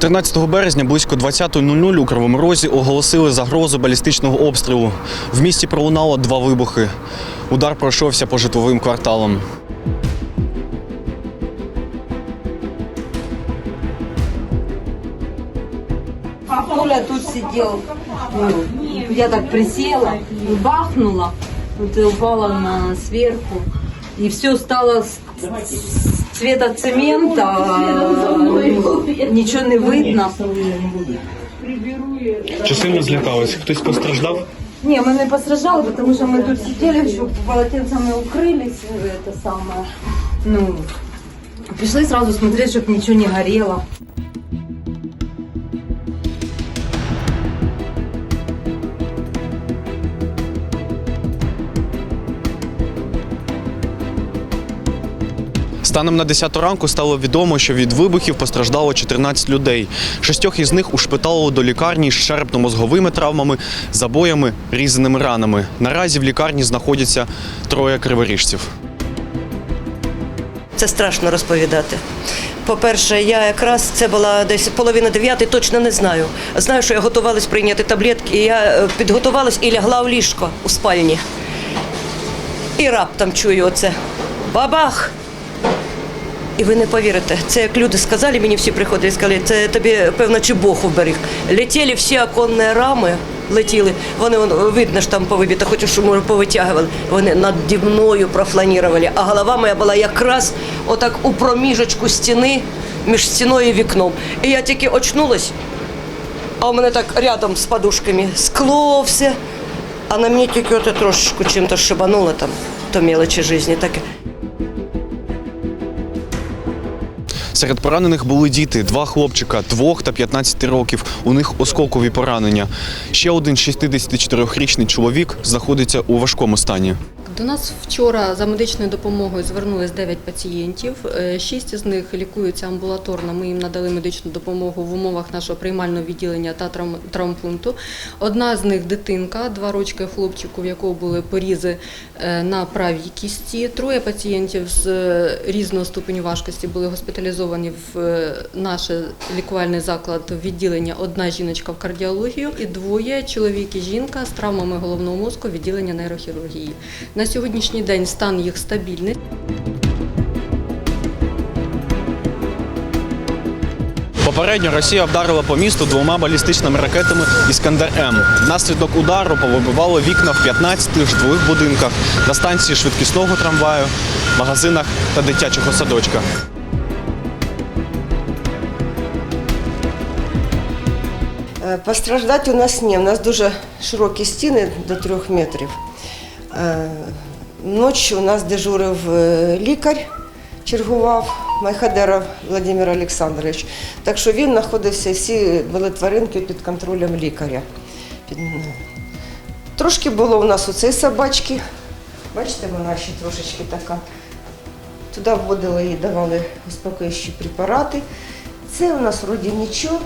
14 березня близько 20.00 у Кривому Розі оголосили загрозу балістичного обстрілу. В місті пролунало два вибухи. Удар пройшовся по житловим кварталам. Коля тут сидел, ну, я так присела, и бахнула, вот упала на сверху, и все стало цвета цемента, ну, ничего не видно. Чи сильно злякались? Хтось постраждав? Не, мы не постраждали, потому что мы тут сидели, еще полотенцами укрылись, это самое, ну, пришли сразу смотреть, чтобы ничего не горело. Станом на 10 ранку стало відомо, що від вибухів постраждало 14 людей. Шістьох із них ушпиталили до лікарні з черепно-мозговими травмами, забоями, різаними ранами. Наразі в лікарні знаходяться троє криворіжців. Це страшно розповідати. По-перше, я якраз це була десь половина дев'ятої, точно не знаю. Знаю, що я готувалась прийняти таблетки, я е, підготувалась і лягла в ліжко у спальні. І раптом чую оце бабах. І ви не повірите, це як люди сказали, мені всі приходили і сказали, це тобі, певно, чи Бог уберіг. Летіли всі оконні рами, летіли, вони вон, видно ж там повибіто, хоч що може повитягували. Вони наді мною профланірували, а голова моя була якраз отак у проміжечку стіни між стіною і вікном. І я тільки очнулась, а у мене так рядом з подушками скло все, а на мені тільки оте трошечку чим-то шибануло там, то мелочі житті таке. Серед поранених були діти, два хлопчика, двох та 15 років. У них осколкові поранення. Ще один 64-річний чоловік знаходиться у важкому стані. До нас вчора за медичною допомогою звернулись 9 пацієнтів. Е, Шість із них лікуються амбулаторно. Ми їм надали медичну допомогу в умовах нашого приймального відділення та травмпункту. Одна з них дитинка, два рочки хлопчику, в якого були порізи е, на правій кісті. Троє пацієнтів з е, різного ступеню важкості були госпіталізовані в наш лікувальний заклад відділення. Одна жіночка в кардіологію і двоє чоловік і жінка з травмами головного мозку відділення нейрохірургії. Сьогоднішній день стан їх стабільний. Попередньо Росія вдарила по місту двома балістичними ракетами Іскандер М. Внаслідок удару повибивало вікна в 15 житлових будинках на станції швидкісного трамваю, магазинах та дитячого садочка. Е, Постраждати у нас ні. У нас дуже широкі стіни до трьох метрів. Е, Ночі у нас дежурив е, лікар, чергував Майхадеров Владимир Олександрович. Так що він знаходився, всі були тваринки під контролем лікаря. Трошки було у нас оцей собачки. Бачите, вона ще трошечки така. Туди вводили і давали успокоюючі препарати. Це у нас вроді нічого.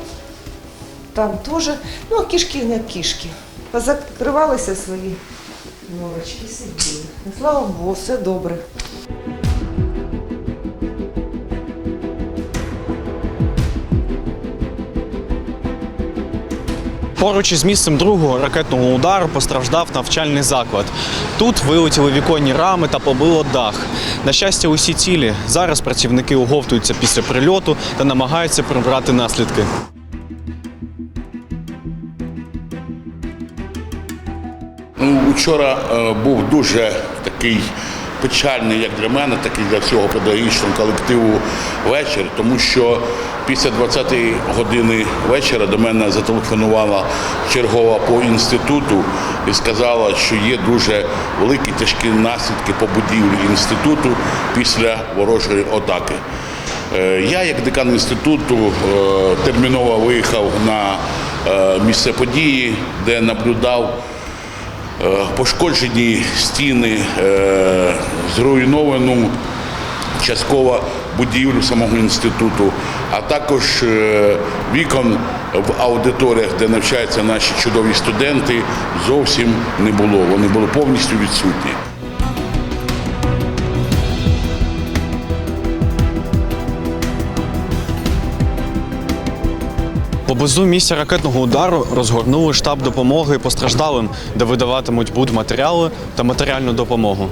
Там теж, ну, а кішки не кішки. Позакривалися свої норочки, сиділи. Слава Богу, все добре. Поруч із місцем другого ракетного удару постраждав навчальний заклад. Тут вилетіли віконні рами та побило дах. На щастя, усі цілі. Зараз працівники оговтуються після прильоту та намагаються прибрати наслідки. Ну, Вчора е, був дуже такий печальний, як для мене, так і для всього педагогічного колективу вечір, тому що після 20-ї години вечора до мене зателефонувала чергова по інституту і сказала, що є дуже великі тяжкі наслідки по будівлі інституту після ворожої атаки. Е, Я, як декан інституту, е, терміново виїхав на місце події, де наблюдав пошкоджені стіни, е, зруйновану частково будівлю самого інституту, а також е, вікон в аудиторіях, де навчаються наші чудові студенти, зовсім не було. Вони були повністю відсутні. Поблизу місця ракетного удару розгорнули штаб допомоги постраждалим, де видаватимуть будматеріали та матеріальну допомогу.